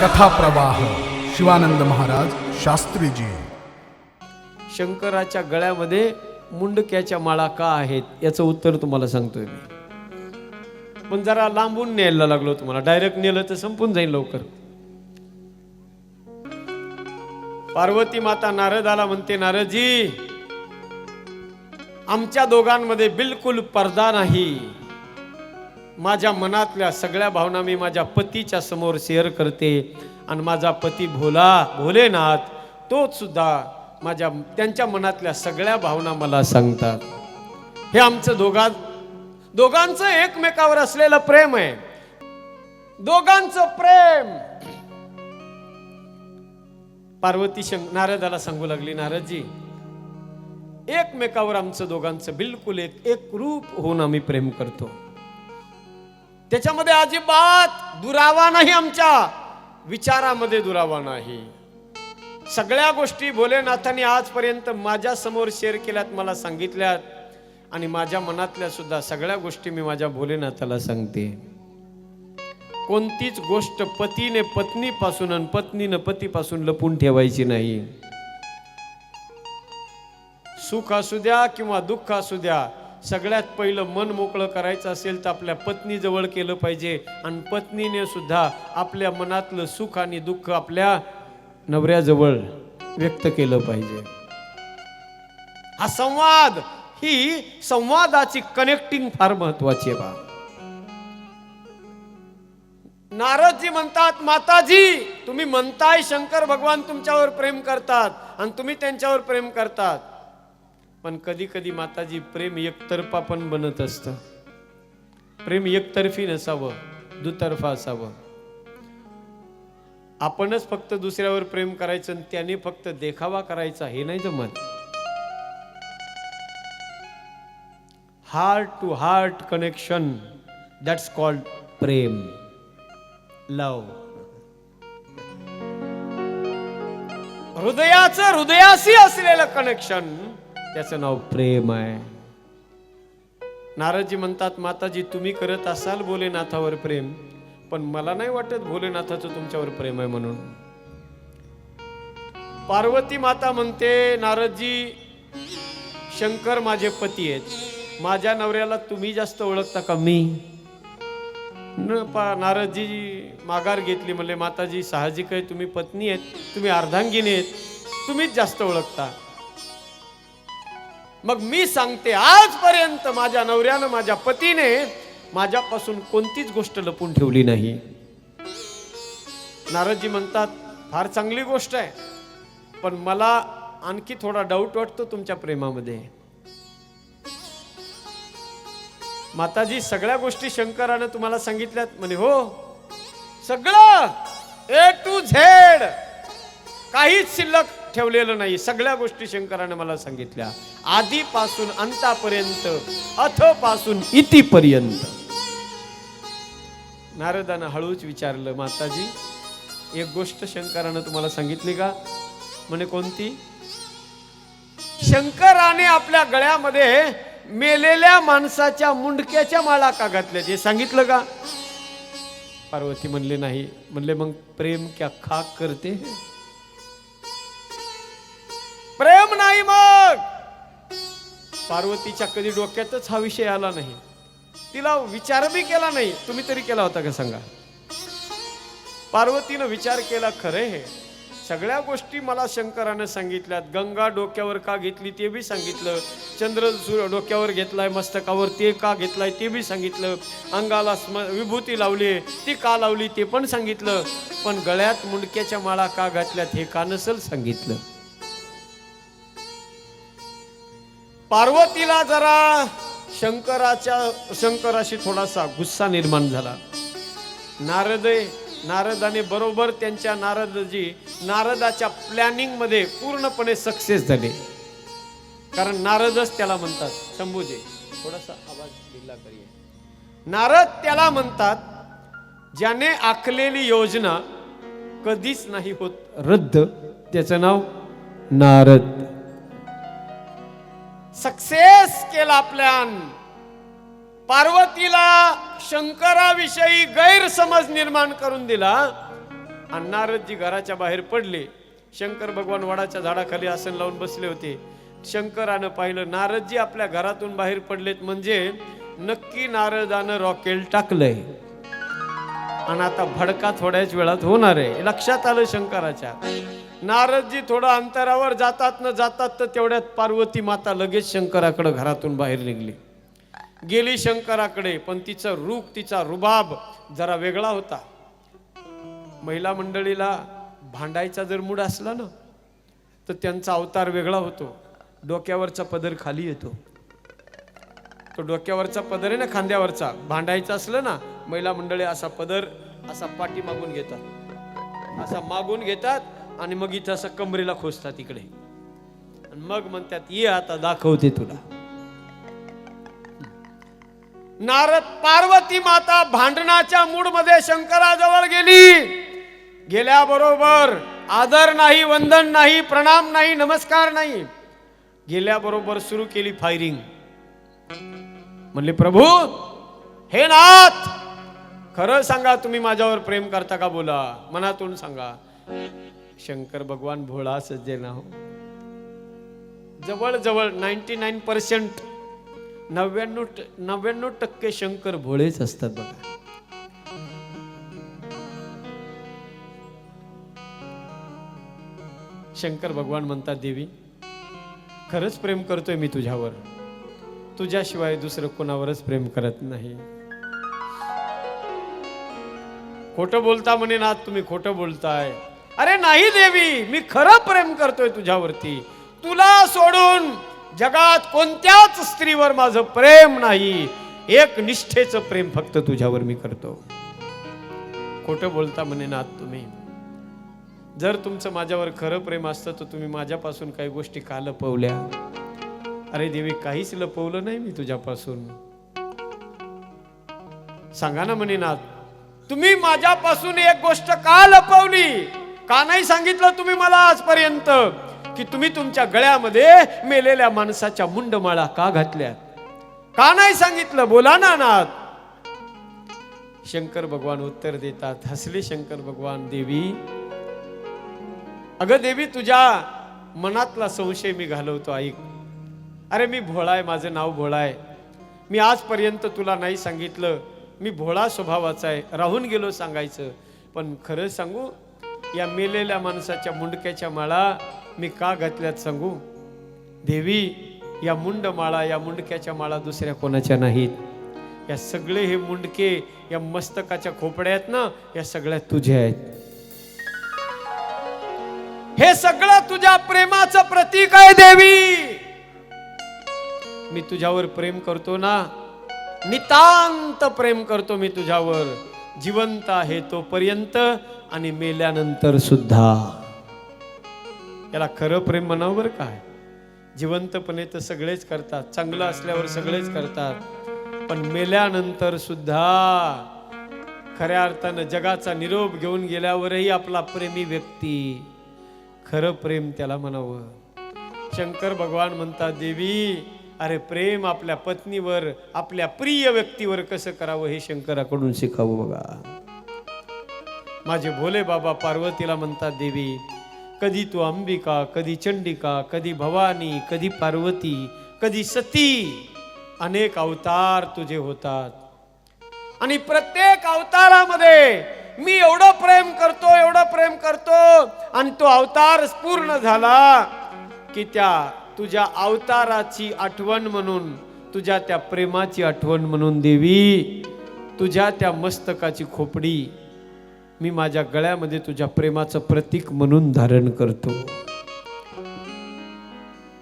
कथा प्रवाह शिवानंद महाराज शास्त्रीजी. शंकराच्या गळ्यामध्ये मुंडक्याच्या माळा का आहेत याचं उत्तर तुम्हाला सांगतोय मी. पण जरा लांबून न्यायला लागलो तुम्हाला. डायरेक्ट नेलं तर संपून जाईल लवकर. पार्वती माता नारदाला म्हणते नारदजी आमच्या दोघांमध्ये बिलकुल पडदा नाही. माझ्या मनातल्या सगळ्या भावना मी माझ्या पतीच्या समोर शेअर करते आणि माझा पती भोला भोलेनाथ तोच सुद्धा माझ्या त्यांच्या मनातल्या सगळ्या भावना मला सांगतात. हे आमचं दोघां दोघांचं एकमेकावर असलेलं प्रेम आहे. दोघांचं प्रेम. पार्वती शंक नारदाला सांगू लागली नारदजी. एकमेकावर आमचं दोघांचं बिलकुल एक एक रूप होऊन आम्ही प्रेम करतो. त्याच्यामध्ये अजिबात दुरावा नाही आमच्या. विचारामध्ये दुरावा नाही. सगळ्या गोष्टी भोलेनाथांनी आजपर्यंत माझ्यासमोर शेअर केल्यात मला सांगितल्यात. आणि माझ्या मनातल्या सुद्धा सगळ्या गोष्टी मी माझ्या भोलेनाथाला सांगते. कोणतीच गोष्ट पतीने पत्नीपासून आणि पत्नीनं पतीपासून लपून ठेवायची नाही. सुख असू द्या किंवा दुःख असू द्या सगळ्यात पहिलं मन मोकळं करायचं असेल तर आपल्या पत्नीजवळ केलं पाहिजे आणि पत्नीने सुद्धा आपल्या मनातलं सुख आणि दुःख आपल्या नवऱ्याजवळ व्यक्त केलं पाहिजे. हा संवाद ही संवादाची कनेक्टिंग फार महत्वाची आहे बा. नारदजी म्हणतात माताजी तुम्ही म्हणताय शंकर भगवान तुमच्यावर प्रेम करतात आणि तुम्ही त्यांच्यावर प्रेम करतात. पण कधी कधी माताजी प्रेम एकतर्फा पण बनत असतं. प्रेम एकतर्फी नसावं दुतर्फा असावं. आपणच फक्त दुसऱ्यावर प्रेम करायचं आणि त्याने फक्त देखावा करायचा हे नाही जमत. Heart to heart connection that's called Prem. Love हृदयाचं हृदयाशी असलेलं कनेक्शन त्याचं नाव प्रेम आहे. नारदजी म्हणतात माताजी तुम्ही करत असाल भोलेनाथावर प्रेम पण मला नाही वाटत भोलेनाथाचं तुमच्यावर प्रेम आहे म्हणून. पार्वती माता म्हणते नारदजी शंकर माझे पती आहेत. माझ्या नवऱ्याला तुम्ही जास्त ओळखता का? मी. न पा नारदजी माघार घेतली म्हणले माताजी साहजिक आहे तुम्ही पत्नी आहेत तुम्ही अर्धांगिनी आहेत तुम्हीच जास्त ओळखता. मग मी सांगते आजपर्यंत माझ्या नवऱ्यानं माझ्या पतीने माझ्यापासून कोणतीच गोष्ट लपून ठेवली नाही. नारदजी म्हणतात फार चांगली गोष्ट आहे पण मला आणखी थोडा डाऊट वाटतो तुमच्या प्रेमामध्ये. माताजी सगळ्या गोष्टी शंकरानं तुम्हाला सांगितल्यात. म्हणे हो सगळं ए टू झेड काहीच शिल्लक ठेवलेलं नाही. सगळ्या गोष्टी शंकराने मला सांगितल्या. आधीपासून अंतापर्यंत अथपासून इतीपर्यंत. नारदानं हळूच विचारलं माताजी एक गोष्ट शंकरानं तुम्हाला सांगितली का? म्हणे कोणती? शंकराने आपल्या गळ्यामध्ये मेलेल्या माणसाच्या मुंडक्याच्या माळा का घातल्या जे सांगितलं का? पार्वती म्हणले नाही. म्हणले मग प्रेम क्या खाक करते नाही मग. पार्वतीच्या कधी डोक्यातच हा विषय आला नाही. तिला विचार बी केला नाही. तुम्ही तरी केला होता का सांगा? पार्वतीनं विचार केला खरे हे सगळ्या गोष्टी मला शंकरानं सांगितल्यात. गंगा डोक्यावर का घेतली ते बी सांगितलं. चंद्र सूर्य डोक्यावर घेतलाय मस्तकावर ते का घेतलाय ते बी सांगितलं. अंगाला स्म विभूती लावली ती का लावली ते पण सांगितलं. पण गळ्यात मुंडक्याच्या माळा का घातल्यात हे का नसल सांगितलं? पार्वतीला जरा शंकराच्या शंकराशी थोडासा गुस्सा निर्माण झाला. नारद नारदाने बरोबर त्यांच्या नारदजी नारदाच्या प्लॅनिंगमध्ये पूर्णपणे सक्सेस झाले. कारण नारदच त्याला म्हणतात शंभूजी थोडासा आवाज दिला करूया नारद त्याला म्हणतात ज्याने आखलेली योजना कधीच नाही होत रद्द त्याचं नाव नारद. सक्सेस केला प्लॅन पार्वतीला शंकराविषयी गैरसमज निर्माण करून दिला. आणि नारदजी घराच्या बाहेर पडले. शंकर भगवान वडाच्या झाडाखाली आसन लावून बसले होते. शंकरानं पाहिलं नारदजी आपल्या घरातून बाहेर पडलेत म्हणजे नक्की नारदानं रॉकेल टाकलंय. आणि आता भडका थोड्याच वेळात होणार आहे. हे लक्षात आलं शंकराच्या. नारदजी थोडं अंतरावर जातात न जातात तर तेवढ्यात पार्वती माता लगेच शंकराकडे घरातून बाहेर निघली. गेली शंकराकडे पण तिचं रूप तिचा रुबाब जरा वेगळा होता. महिला मंडळीला भांडायचा जर मूड असला ना तर त्यांचा अवतार वेगळा होतो. डोक्यावरचा पदर खाली येतो. तो डोक्यावरचा पदर आहे ना खांद्यावरचा. भांडायचा असलं ना महिला मंडळी असा पदर असा पाठी मागून घेतात. असा मागून घेतात आणि मग इथं असं कमरेला खोसतात इकडे. आणि मग म्हणतात ये आता दाखवते तुला. नारद पार्वती माता भांडणाच्या मूडमध्ये शंकराजवळ गेली. गेल्याबरोबर आदर नाही वंदन नाही प्रणाम नाही नमस्कार नाही. गेल्याबरोबर सुरू केली फायरिंग. म्हणले प्रभू हे नाथ खरं सांगा तुम्ही माझ्यावर प्रेम करता का बोला? मनातून सांगा. शंकर भगवान भोळा सज्जन हो जवळ जवळ नाईन्टी नाईन पर्सेंट नव्याण्णव नव्याण्णव टक्के शंकर भोळेच असतात बघा. शंकर भगवान म्हणतात देवी खरंच प्रेम करतोय मी तुझ्यावर. तुझ्याशिवाय दुसरं कोणावरच प्रेम करत नाही. खोटं बोलता म्हणे ना तुम्ही खोटं बोलताय. अरे नाही देवी मी खरं प्रेम करतोय तुझ्यावरती. तुला सोडून जगात कोणत्याच स्त्रीवर माझं प्रेम नाही. एक निष्ठेचं प्रेम फक्त तुझ्यावर मी करतो. खोटं बोलता म्हणे ना तुम्ही. जर तुमचं माझ्यावर खरं प्रेम असतं तर तुम्ही माझ्यापासून काही गोष्टी का लपवल्या? अरे देवी काहीच लपवलं नाही मी तुझ्यापासून. सांगा ना म्हणे नाथ तुम्ही माझ्यापासून एक गोष्ट का लपवली? का नाही सांगितलं तुम्ही मला आजपर्यंत? की तुम्ही तुमच्या गळ्यामध्ये मेलेल्या माणसाच्या मुंडमाळा का घातल्या का नाही सांगितलं? बोला ना नाथ. शंकर भगवान उत्तर देतात हसले शंकर भगवान देवी. अगं देवी तुझ्या मनातला संशय मी घालवतो ऐक. अरे मी भोळा आहे माझं नाव भोळा आहे मी आजपर्यंत तुला नाही सांगितलं. मी भोळा स्वभावाचा आहे. राहून गेलो सांगायचं. पण खरं सांगू या मेलेल्या माणसाच्या मुंडक्याच्या माळा मी का घातल्यात सांगू? देवी या मुंड माळा या मुंडक्याच्या माळा दुसऱ्या कोणाच्या नाहीत? या सगळे हे मुंडके या मस्तकाच्या खोपड्या आहेत ना या सगळ्या तुझ्या आहेत. हे सगळं तुझ्या प्रेमाचं प्रतीक आहे देवी. मी तुझ्यावर प्रेम करतो ना नितांत प्रेम करतो मी तुझ्यावर. जिवंत आहे तोपर्यंत आणि मेल्यानंतर सुद्धा. याला खरं प्रेम म्हणावं बरं काय जिवंतपणे तर सगळेच करतात. चांगलं असल्यावर सगळेच करतात. पण मेल्यानंतर सुद्धा खऱ्या अर्थानं जगाचा निरोप घेऊन गेल्यावरही आपला प्रेमी व्यक्ती खरं प्रेम त्याला म्हणावं. शंकर भगवान म्हणतात देवी अरे प्रेम आपल्या पत्नीवर आपल्या प्रिय व्यक्तीवर कसं करावं हे शंकराकडून शिकावं बघा. माझे भोले बाबा पार्वतीला म्हणतात देवी कधी तू अंबिका कधी चंडिका कधी भवानी कधी पार्वती कधी सती अनेक अवतार तुझे होतात. आणि प्रत्येक अवतारामध्ये मी एवढं प्रेम करतो एवढं प्रेम करतो आणि तो अवतार पूर्ण झाला की त्या तुझ्या अवताराची आठवण म्हणून तुझ्या त्या प्रेमाची आठवण म्हणून देवी तुझ्या त्या मस्तकाची खोपडी मी माझ्या गळ्यामध्ये तुझ्या प्रेमाचं प्रतीक म्हणून धारण करतो.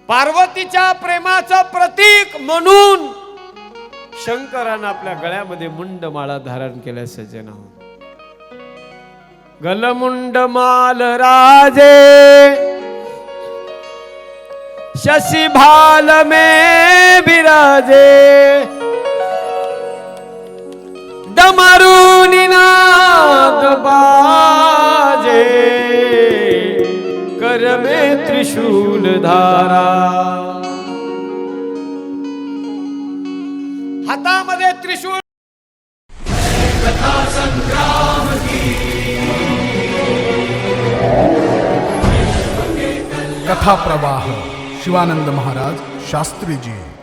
पार्वतीच्या प्रेमाचं प्रतीक म्हणून शंकरानं आपल्या गळ्यामध्ये मुंडमाळा धारण केल्या सज्जन गलमुंड माल राजे! शशि भाल में विराजे डमरू निनाद बाजे। कर में त्रिशूल धारा। हातामध्ये त्रिशूळ कथा प्रवाह। शिवानंद महाराज शास्त्रीजी।